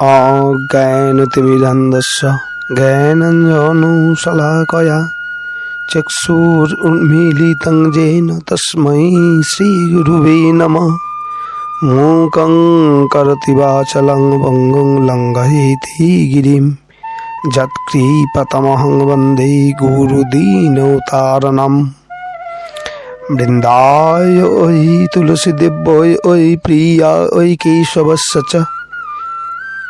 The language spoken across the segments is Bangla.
অজ্ঞানতিবিধান্দস্য জ্ঞানঞ্জনুশলাকয়া চক্ষুর্মিলিতং জেন তস্मै শ্রীগুরুবে নমঃ। মূকং করতি বাচলং ভঙ্গুং লঙ্ঘয়েতি গিরিম। যৎকৃপতমহং বন্দে গুরুদীনৌতারণম বৃন্দায় ঐ তুলসীদিব্যৈ ঐ প্রিয়া ওই কেশবস্য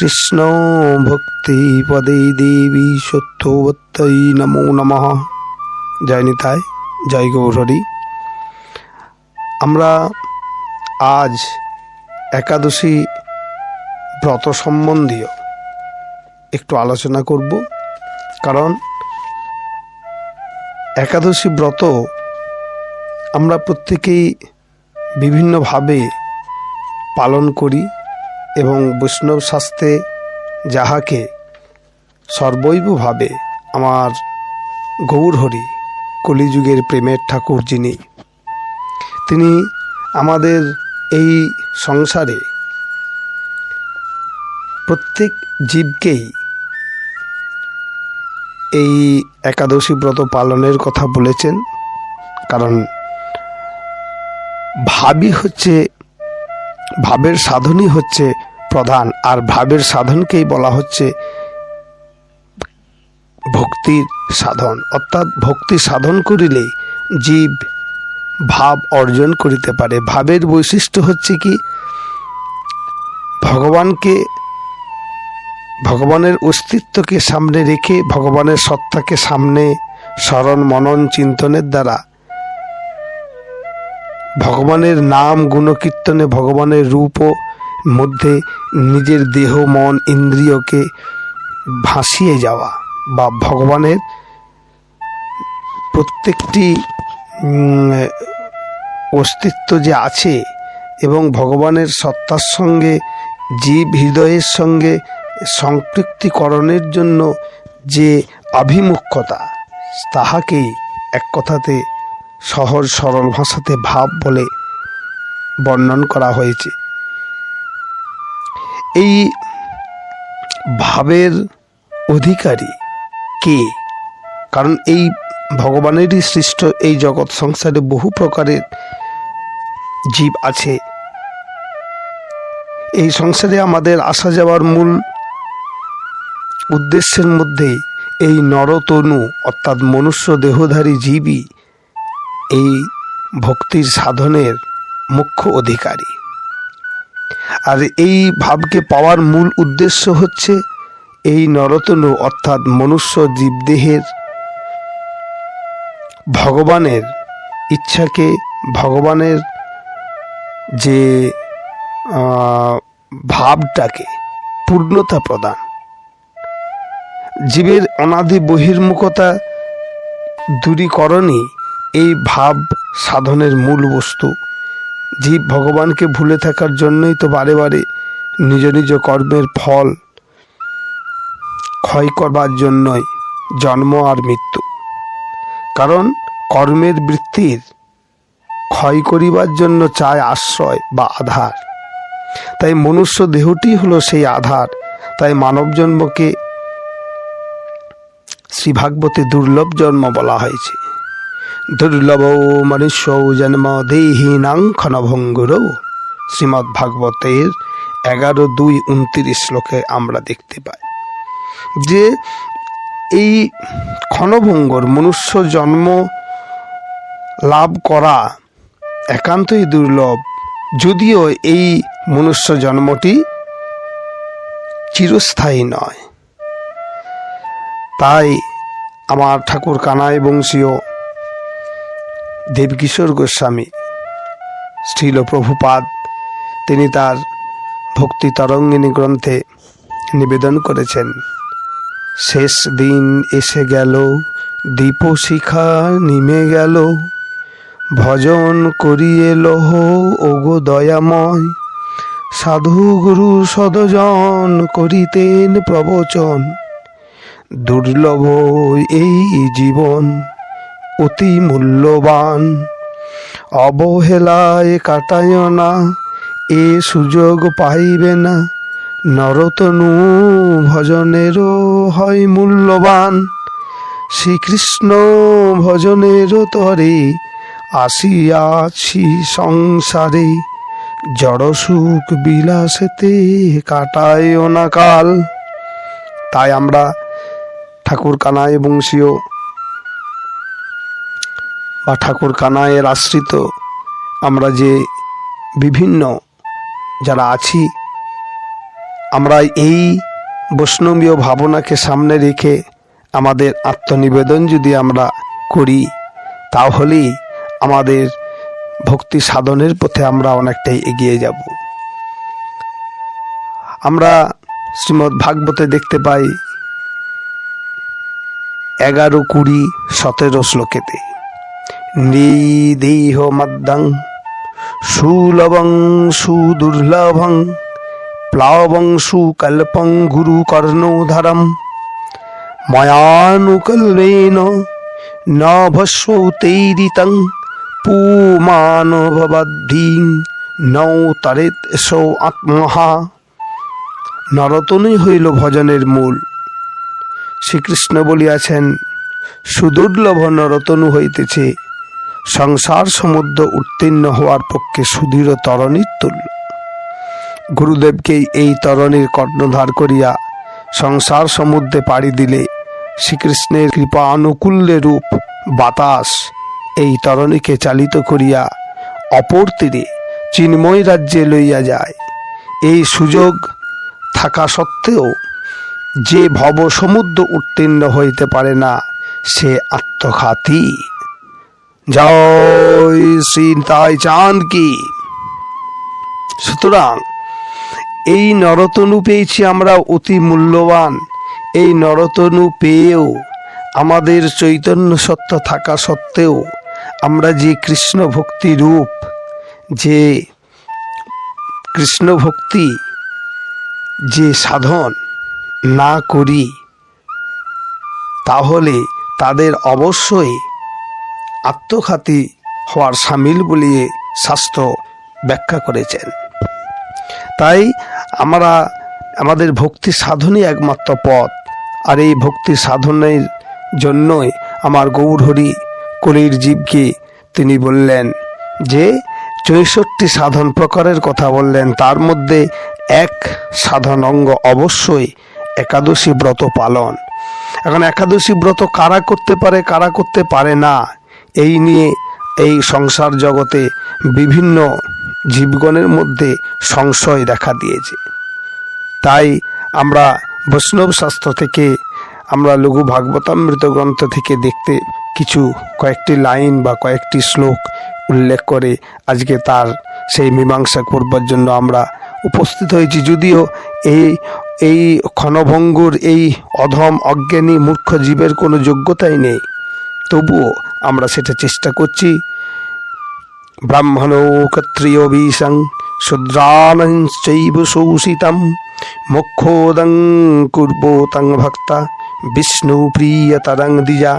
কৃষ্ণ ভক্তি পদে দেবী সত্যবত্তৈ নমো নমঃ। জয় নিতাই, জয় গৌরহরি। আমরা আজ একাদশী ব্রত সম্বন্ধীয় একটু আলোচনা করব, কারণ একাদশী ব্রত আমরা প্রত্যেকেই বিভিন্নভাবে পালন করি। এবং বৈষ্ণব শাস্ত্রে যাহাকে সর্বৈবভাবে আমার গৌরহরি কলিযুগের প্রেমের ঠাকুর যিনি, তিনি আমাদের এই সংসারে প্রত্যেক জীবকেই এই একাদশী ব্রত পালনের কথা বলেছেন। কারণ ভাবই হচ্ছে ভাবের সাধনই হচ্ছে প্রধান, আর ভাবের সাধনকেই বলা হচ্ছে ভক্তির সাধন। অর্থাৎ ভক্তি সাধন করিলে জীব ভাব অর্জন করিতে পারে। ভাবের বৈশিষ্ট্য হচ্ছে কি? ভগবানকে, ভগবানের অস্তিত্বকে সামনে রেখে, ভগবানের সত্তাকে সামনে স্মরণ, মনন, চিন্তনের দ্বারা ভগবানের নাম গুণকীর্তনে ভগবানের রূপও মধ্যে নিজের দেহ, মন, ইন্দ্রিয়কে ভাসিয়ে যাওয়া বা ভগবানের প্রত্যেকটি অস্তিত্ব যে আছে এবং ভগবানের সত্তার সঙ্গে, জীব হৃদয়ের সঙ্গে সম্পৃক্তিকরণের জন্য যে আভিমুখ্যতা তাহাকেই এক কথাতে সহজ সরল ভাষাতে ভাব বলে বর্ণন করা হয়েছে। এই ভাবের অধিকারী কে? কারণ এই ভগবানেরই সৃষ্ট এই জগৎ সংসারে বহু প্রকারের জীব আছে। এই সংসারে আমাদের আসা যাওয়ার মূল উদ্দেশ্যের মধ্যে এই নরতনু, অর্থাৎ মনুষ্য দেহধারী জীবই এই ভক্তির সাধনের মুখ্য অধিকারী। আর এই ভাবকে পাওয়ার মূল উদ্দেশ্য হচ্ছে এই নরতনু অর্থাৎ মনুষ্য জীবদেহের ভগবানের ইচ্ছাকে, ভগবানের যে ভাবটাকে পূর্ণতা প্রদান। জীবের অনাদি বহির্মুখতা দূরীকরণই এই ভাব সাধনের মূল বস্তু। জীব ভগবানকে ভুলে থাকার জন্যই তো বারে বারে নিজ নিজ কর্মের ফল ক্ষয় করবার জন্যই জন্ম আর মৃত্যু। কারণ কর্মের বৃত্তির ক্ষয় করিবার জন্য চায় আশ্রয় বা আধার। তাই মনুষ্য দেহটি হলো সেই আধার। তাই মানব জন্মকে শ্রীভাগবতী দুর্লভ জন্ম বলা হয়েছে। দুর্লভ মনুষ্য জন্ম দেহীনাং ক্ষণভঙ্গুর। শ্রীমৎ ভাগবতের এগারো দুই উনত্রিশ শ্লোকে আমরা দেখতে পাই যে এই ক্ষণভঙ্গর মনুষ্য জন্ম লাভ করা একান্তই দুর্লভ। যদিও এই মনুষ্য জন্মটি চিরস্থায়ী নয়। তাই আমার ঠাকুর কানাই বংশীয় দেবকিশোর গোস্বামী শ্রীল প্রভুপাদ তিনি তার ভক্তি তরঙ্গিনী গ্রন্থে নিবেদন করেছেন, শেষ দিন এসে গেল, দীপশিখা নিমে গেল, ভজন করিয়ে লহ ওগো দয়াময় সাধু গুরু সদজন করিতেন প্রবচন, দুর্লভ এই জীবন। অতি মূল্যবান। অবহেলায় কাটায় না, এ সুযোগ পাইবে না। নরতনু ভজনেরও হয় মূল্যবান। শ্রীকৃষ্ণ ভজনেরও তরে আসিয়াছি সংসারে। জড় সুখ বিলাসেতে কাটায় না কাল। তাই আমরা ঠাকুর কানায় বংশীয় বা ঠাকুর কানায়ের আশ্রিত। আমরা যে বিভিন্ন যারা আছি, আমরা এই বৈষ্ণবীয় ভাবনাকে সামনে রেখে আমাদের আত্মনিবেদন যদি আমরা করি, তাহলেই আমাদের ভক্তি সাধনের পথে আমরা অনেকটাই এগিয়ে যাব। আমরা শ্রীমদ্ ভাগবতে দেখতে পাই, এগারো কুড়ি সতেরো শ্লোকেতে। নিদেহ মদ্দং সুলভং সুদুর্লভং প্লাবং সুকল্পং গুরু কর্ণোধরম ময়ানুকল্পেন ন ভস্মৌতৈরিতং পুমানভবদ্ধিং নৌ তরেত সৌ আত্মহা নরতনই হইল ভজনের মূল। শ্রীকৃষ্ণ বলিয়াছেন, সুদুর্লভ নরতনু হইতেছে সংসার সমুদ্র উত্তীর্ণ হওয়ার পক্ষে সুদৃঢ় তরণীর তুল্য। গুরুদেবকে এই তরণীর কর্ণধার করিয়া সংসার সমুদ্রে পাড়ি দিলে শ্রীকৃষ্ণের কৃপা আনুকূল্যে রূপ, বাতাস এই তরণীকে চালিত করিয়া অপর তীরে চিন্ময় রাজ্যে লইয়া যায়। এই সুযোগ থাকা সত্ত্বেও যে ভব সমুদ্র উত্তীর্ণ হইতে পারে না, সে আত্মঘাতী। জয় তাই চাঁদ কি? সুতরাং এই নরতনু পেয়েছি আমরা অতি মূল্যবান। এই নরতনু পেয়েও আমাদের চৈতন্য সত্য থাকা সত্ত্বেও আমরা যে কৃষ্ণ ভক্তি রূপ, যে কৃষ্ণ ভক্তি, যে সাধন না করি, তাহলে তাদের অবশ্যই আত্মঘাতী হওয়ার সামিল বলিয়ে শাস্ত্র ব্যাখ্যা করেছেন। তাই আমরা আমাদের ভক্তি সাধনই একমাত্র পথ, আর এই ভক্তি সাধনের জন্যই আমার গৌরহরি কলির জীবকে তিনি বললেন যে, চৌষট্টি সাধন প্রকারের কথা বললেন, তার মধ্যে এক সাধন অঙ্গ অবশ্যই একাদশী ব্রত পালন। এখন একাদশী ব্রত কারা করতে পারে, কারা করতে পারে না এই নিয়ে এই সংসার জগতে বিভিন্ন জীবগণের মধ্যে সংশয় দেখা দিয়েছে। তাই আমরা বৈষ্ণব শাস্ত্র থেকে, আমরা লঘু ভাগবতামৃত গ্রন্থ থেকে দেখতে কিছু কয়েকটি লাইন বা কয়েকটি শ্লোক উল্লেখ করে আজকে তার সেই মীমাংসা করবার জন্য আমরা উপস্থিত হয়েছি। যদিও এই এই ক্ষণভঙ্গুর এই অধম অজ্ঞানী মূর্খ জীবের কোনো যোগ্যতাই নেই। তবুও আমরা সেটা চেষ্টা করছি। ব্রাহ্মণো ক্ষত্রিয় বিশং শূদ্রাণঞ্চৈব শোষিতম কুর্বোতং ভক্তা বিষ্ণু প্রিয়তরং দ্বিজা।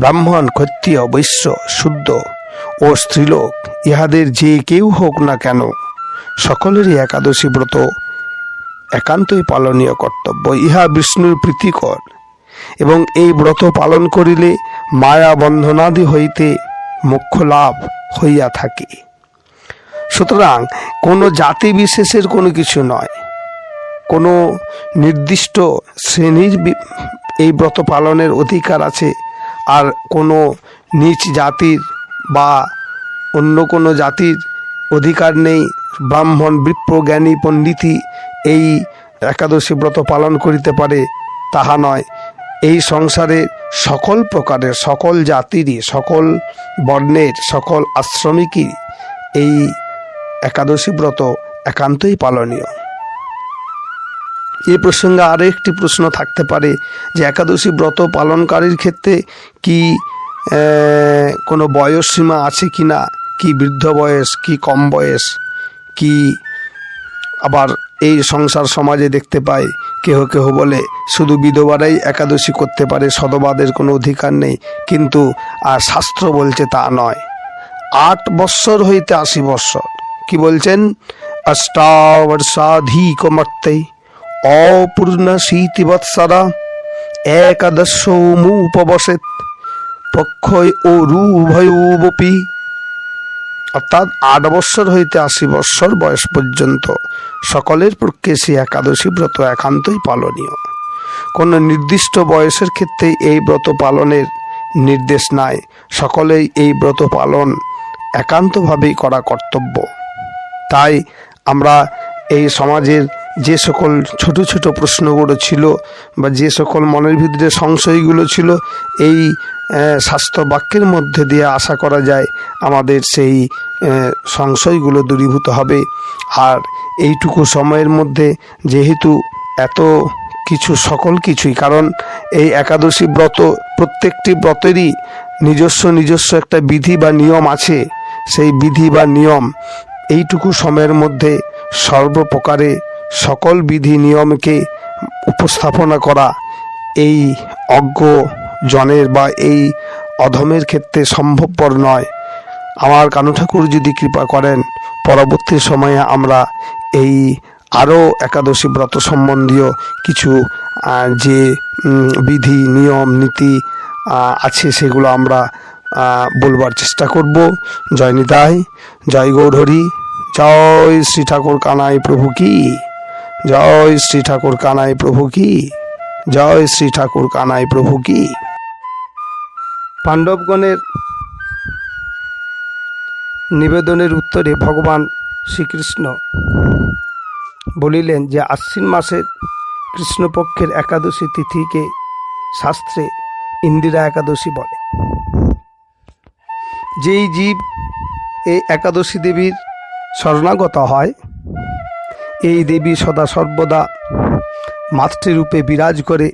ব্রাহ্মণ, ক্ষত্রিয়, বৈশ্য, শুদ্ধ ও স্ত্রীলোক, ইহাদের যে কেউ হোক না কেন, সকলেরই একাদশী ব্রত একান্তই পালনীয় কর্তব্য। ইহা বিষ্ণুর প্রীতিকর এবং এই ব্রত পালন করিলে মায়া বন্ধনাদি হইতে মোক্ষ লাভ হইয়া থাকে। সুতরাং কোনো জাতি বিশেষের কোনো কিছু নয়। কোনো নির্দিষ্ট শ্রেণির এই ব্রত পালনের অধিকার আছে, আর কোনো নিচ জাতির বা অন্য কোনো জাতির অধিকার নেই। ব্রাহ্মণ বিপ্র জ্ঞানী, পণ্ডিতই এই একাদশী ব্রত পালন করিতে পারে, তাহা নয়। এই সংসারে সকল প্রকারের, সকল জাতিরই, সকল বর্ণের, সকল আশ্রমিকই এই একাদশী ব্রত একান্তই পালনীয়। এই প্রসঙ্গে আরও একটি প্রশ্ন থাকতে পারে যে একাদশী ব্রত পালনকারীর ক্ষেত্রে কি কোনো বয়স সীমা আছে কি না কি বৃদ্ধ বয়স, কি কম বয়স, কি আবার এই সংসার সমাজে দেখতে পাই কেহ কেহ বলে, শুধু বিধবারাই একাদশী করতে পারে, সদবাদের কোনো অধিকার নেই। কিন্তু, আর শাস্ত্র বলছে তা নয়। আট বৎসর হইতে আশি বৎসর। কি বলছেন? অষ্টাবর্ষাধিকমর্তে অপূর্ণ শীতিবৎসরা একাদশমুপবসেত পক্ষয় ও রুভয়োবপি অর্থাৎ আট বৎসর হইতে আশি বৎসর বয়স পর্যন্ত সকলের পক্ষে সে একাদশী ব্রত একান্তই পালনীয়। কোনো নির্দিষ্ট বয়সের ক্ষেত্রে এই ব্রত পালনের নির্দেশ নাই, সকলেই এই ব্রত পালন একান্তভাবেই করা কর্তব্য। তাই আমরা এই সমাজের যে সকল ছোট ছোট প্রশ্নগুলো ছিল বা যে সকল মনের ভিতরে সংশয়গুলো ছিল, এই শাস্ত্র বাক্যের মধ্যে দিয়ে আশা করা যায় আমাদের সেই সংশয়গুলো দূরীভূত হবে। আর এইটুকু সময়ের মধ্যে যেহেতু এত কিছু, সকল কিছুই, কারণ এই একাদশী ব্রত প্রত্যেকটি ব্রতেরই নিজস্ব নিজস্ব একটা বিধি বা নিয়ম আছে। সেই বিধি বা নিয়ম এইটুকু সময়ের মধ্যে সর্বপ্রকারে সকল বিধি নিয়মকে উপস্থাপনা করা এই অজ্ঞ জনের বা এই অধমের ক্ষেত্রে সম্ভবপর নয়। আমার কানু ঠাকুর যদি কৃপা করেন, পরবর্তী সময়ে আমরা এই আরও একাদশী ব্রত সম্বন্ধীয় কিছু যে বিধি, নিয়ম, নীতি আছে সেগুলো আমরা বলবার চেষ্টা করব। জয় নিতাই, জয় গৌরহরি, জয় শ্রী ঠাকুর কানাই প্রভু কি? জয় শ্রী ঠাকুর কানাই প্রভু কি? জয় শ্রী ঠাকুর কানাই প্রভু কি? পাণ্ডবগণের নিবেদনের উত্তরে ভগবান শ্রীকৃষ্ণ বলিলেন যে আশ্বিন মাসের কৃষ্ণপক্ষের একাদশী তিথিকে শাস্ত্রে ইন্দিরা একাদশী বলে। যেই জীব এই একাদশী দেবীর শরণাগত হয় এই দেবী সদা সর্বদা মাতৃরূপে বিরাজ করে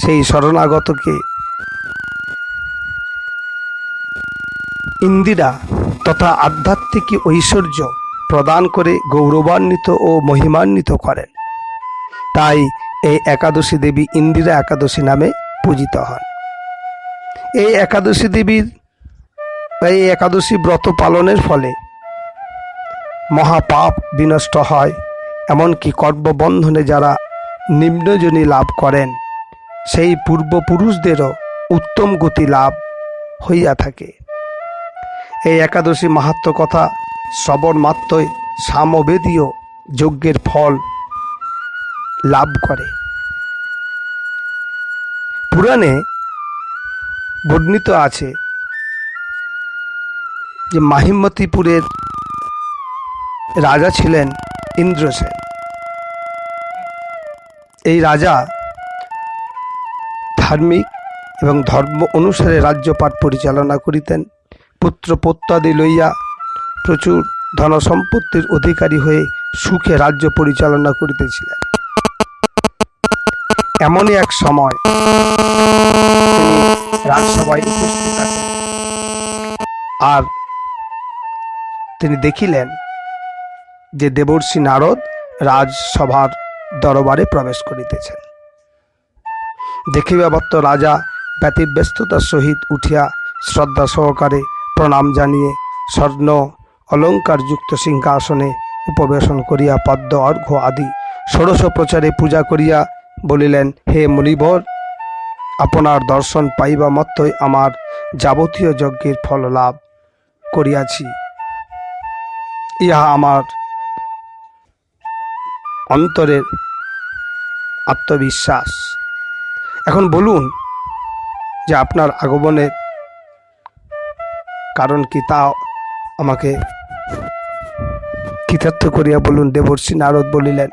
সেই শরণাগতকে। ইন্দিরা তথা আধ্যাত্মিক ঐশ্বর্য প্রদান করে গৌরবান্বিত ও মহিমান্বিত করেন। তাই এই একাদশী দেবী ইন্দিরা একাদশী নামে পূজিত হন। এই একাদশী দেবীর এই একাদশী ব্রত পালনের ফলে মহাপাপ বিনষ্ট হয়, এমনকি কর্মবন্ধনে যারা নিম্নজনী লাভ করেন, সেই পূর্বপুরুষদেরও উত্তম গতি লাভ হইয়া থাকে। এই একাদশী মাহাত্ম কথা শ্রবণ মাত্রই সামবেদীয় যজ্ঞের ফল লাভ করে। পুরাণে বর্ণিত আছে যে মাহিমতিপুরের রাজা ছিলেন ইন্দ্রসেন এই রাজা ধার্মিক এবং ধর্ম অনুসারে রাজ্যপাট পরিচালনা করিতেন। পুত্র পত্যাদি লইয়া প্রচুর ধনসম্পত্তির অধিকারী হয়ে সুখে রাজ্য পরিচালনা করিতেছিলেন। এমনই এক সময় রাজসভায় উপস্থিত আছেন। আর তিনি দেখিলেন যে দেবর্ষি নারদ রাজসভার দরবারে প্রবেশ করিতেছেন। দেখিবা বত্ত রাজা ব্যতিব্যস্ততার সহিত উঠিয়া শ্রদ্ধা সহকারে প্রণাম জানিয়ে স্বর্ণ অলঙ্কারযুক্ত সিংহাসনে উপবেশন করিয়া পদ্ম, অর্ঘ্য আদি ষোড়শ প্রচারে পূজা করিয়া বলিলেন, হে মুনিবর, আপনার দর্শন পাইবা মত্তই আমার যাবতীয় যজ্ঞের ফল লাভ করিয়াছি। ইহা আমার অন্তরের আত্মবিশ্বাস। এখন বলুন যে আপনার আগমনের কারণ কি তা আমাকে কৃতার্থ করিয়া বলুন। দেবর্ষী নারদ বলিলেন,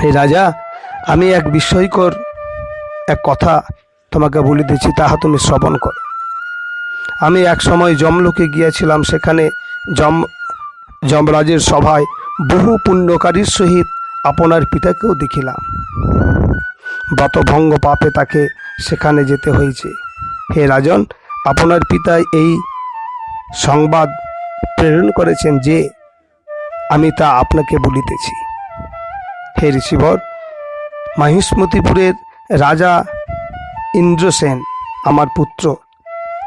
হে রাজা, আমি এক বিস্ময়কর এক কথা তোমাকে বলিতেছি, তাহা তুমি শ্রবণ করো। আমি এক সময় জমলোকে গিয়েছিলাম, সেখানে জম যমরাজের সভায় বহু পুণ্যকারীর সহিত আপনার পিতাকেও দেখিলাম। ব্রতভঙ্গ পাপে তাকে সেখানে যেতে হয়েছে। হে রাজন, আপনার পিতা এই সংবাদ প্রেরণ করেছেন যে আমি তা আপনাকে বলিতেছি। হে ঋষিবর, মহিষ্মতিপুরের রাজা ইন্দ্রসেন আমার পুত্র,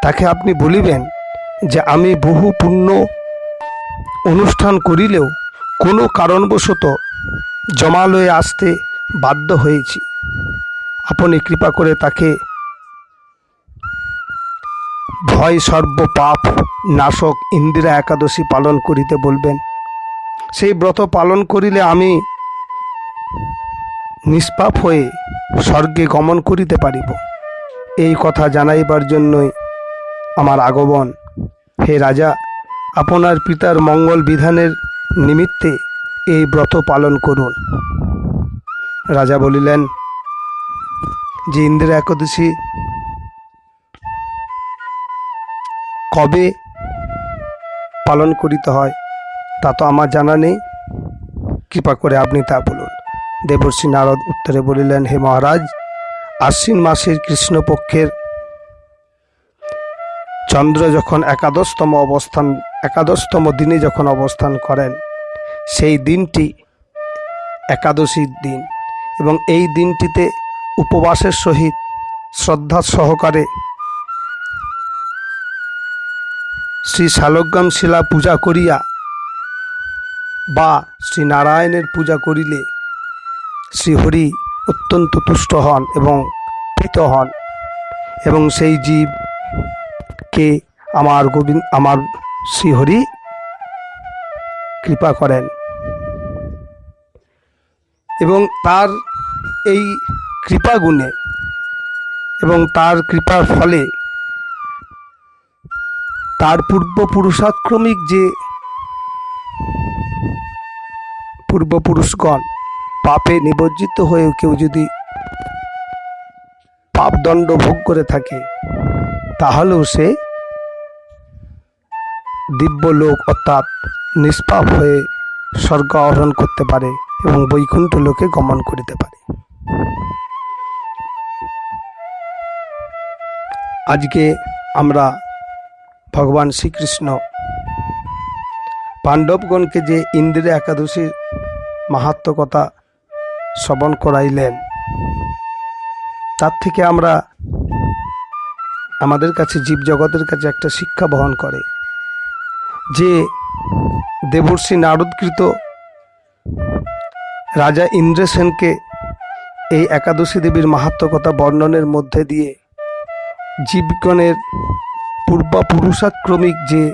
তাকে আপনি বলিবেন যে আমি বহু পুণ্য অনুষ্ঠান করিলেও কোনো কারণবশত জমালয়ে আসতে বাধ্য হয়েছি। আপনি কৃপা করে তাকে ভয় সর্ব পাপ নাশক, ইন্দিরা একাদশী পালন করিতে বলবেন। সেই ব্রত পালন করিলে আমি নিষ্পাপ হয়ে স্বর্গে গমন করিতে পারিব। এই কথা জানাইবার জন্যই আমার আগমন। হে রাজা, আপনার পিতার মঙ্গল বিধানের নিমিত্তে এই ব্রত পালন করুন। রাজা বলিলেন, যে ইন্দিরা একাদশী কবে পালন করিতে হয় তা তো আমার জানা নেই। কৃপা করে আপনি তা বলুন। দেবর্ষী নারদ উত্তরে বলিলেন, হে মহারাজ, আশ্বিন মাসের কৃষ্ণপক্ষের চন্দ্র যখন একাদশতম অবস্থান, একাদশতম দিনে যখন অবস্থান করেন সেই দিনটি একাদশীর দিন এবং এই দিনটিতে উপবাসের সহিত শ্রদ্ধা সহকারে শ্রী শালগ্রাম শিলা পূজা করিয়া বা শ্রী নারায়ণের পূজা করিলে শ্রীহরি অত্যন্ত তুষ্ট হন এবং প্রীত হন এবং সেই জীবকে আমার গোবিন্দ, আমার শ্রীহরি কৃপা করেন। এবং তার এই কৃপা গুণে এবং তার কৃপার ফলে তার পূর্বপুরুষাক্রমিক যে পূর্বপুরুষগণ পাপে নিবজ্জিত হয়েও কেউ যদি পাপদণ্ড ভোগ করে থাকে, তাহলেও সে দিব্যলোক অর্থাৎ নিষ্পাপ হয়ে স্বর্গ আহরণ করতে পারে এবং বৈকুণ্ঠ লোকে গমন করিতে পারে। আজকে আমরা ভগবান শ্রীকৃষ্ণ পাণ্ডবগণকে যে ইন্দিরা একাদশীর মাহাত্ম কথা শ্রবণ করাইলেন, তার থেকে আমরা আমাদের কাছে জীবজগতের কাছে একটা শিক্ষা বহন করে যে দেবর্ষী নারদকৃত রাজা ইন্দ্রসেনকে এই একাদশী দেবীর মাহাত্ম কথা বর্ণনের মধ্যে দিয়ে জীবগণের পূর্বাপুরুষাক্রমিক যে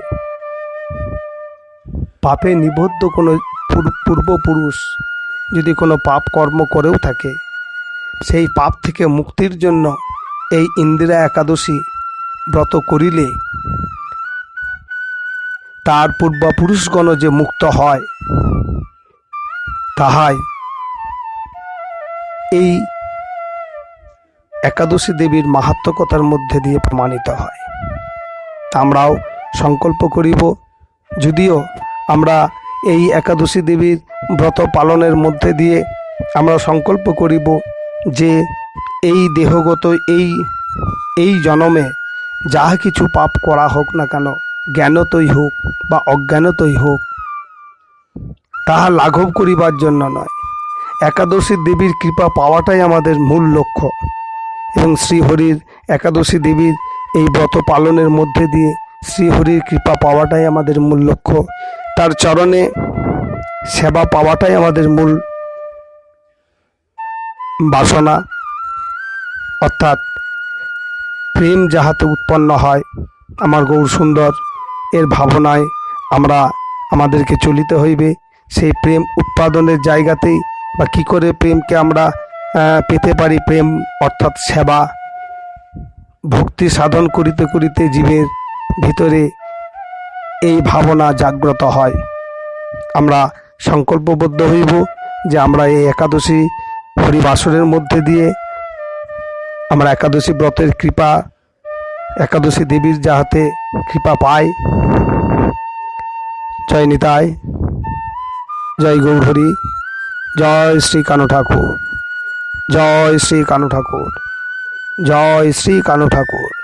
পাপে নিবদ্ধ কোনো পূর- পূর্বপুরুষ যদি কোনো পাপ কর্ম করেও থাকে, সেই পাপ থেকে মুক্তির জন্য এই ইন্দিরা একাদশী ব্রত করিলে তার পূর্বপুরুষগণ যে মুক্ত হয়, তাহাই এই একাদশী দেবীর মাহাত্মকতার মধ্যে দিয়ে প্রমাণিত হয়। আমরাও সংকল্প করিব, যদিও আমরা এই একাদশী দেবীর ব্রত পালনের মধ্যে দিয়ে আমরা সংকল্প করিব যে এই দেহগত এই এই জনমে যাহা কিছু পাপ করা হোক না কেন জ্ঞানতই হোক বা অজ্ঞানতই হোক, তাহা লাঘব করিবার জন্য নয়। একাদশী দেবীর কৃপা পাওয়াটাই আমাদের মূল লক্ষ্য এবং শ্রীহরির একাদশী দেবীর এই ব্রত পালনের মধ্যে দিয়ে শ্রীহরির কৃপা পাওয়াটাই আমাদের মূল লক্ষ্য। তার চরণে সেবা পাওয়াটাই আমাদের মূল বাসনা। অর্থাৎ প্রেম যাহাতে উৎপন্ন হয়, আমার গৌর সুন্দর এর ভাবনায় আমরা আমাদেরকে চলিতে হইবে। সেই প্রেম উৎপাদনের জায়গাতেই বা কী করে প্রেমকে আমরা পেতে পারি? প্রেম অর্থাৎ সেবা। ভক্তি সাধন করিতে করিতে জীবের ভিতরে এই ভাবনা জাগ্রত হয়। আমরা সংকল্পবদ্ধ হইব যে আমরা এই একাদশী হরিবাসরের মধ্যে দিয়ে, আমরা একাদশী ব্রতের কৃপা একাদশী দেবীর যাহাতে কৃপা পায়। জয় নিতাই, জয় গৌরহরি, জয় শ্রী কানু ঠাকুর, জয় শ্রী কানু ঠাকুর, জয় শ্রী কানু ঠাকুর।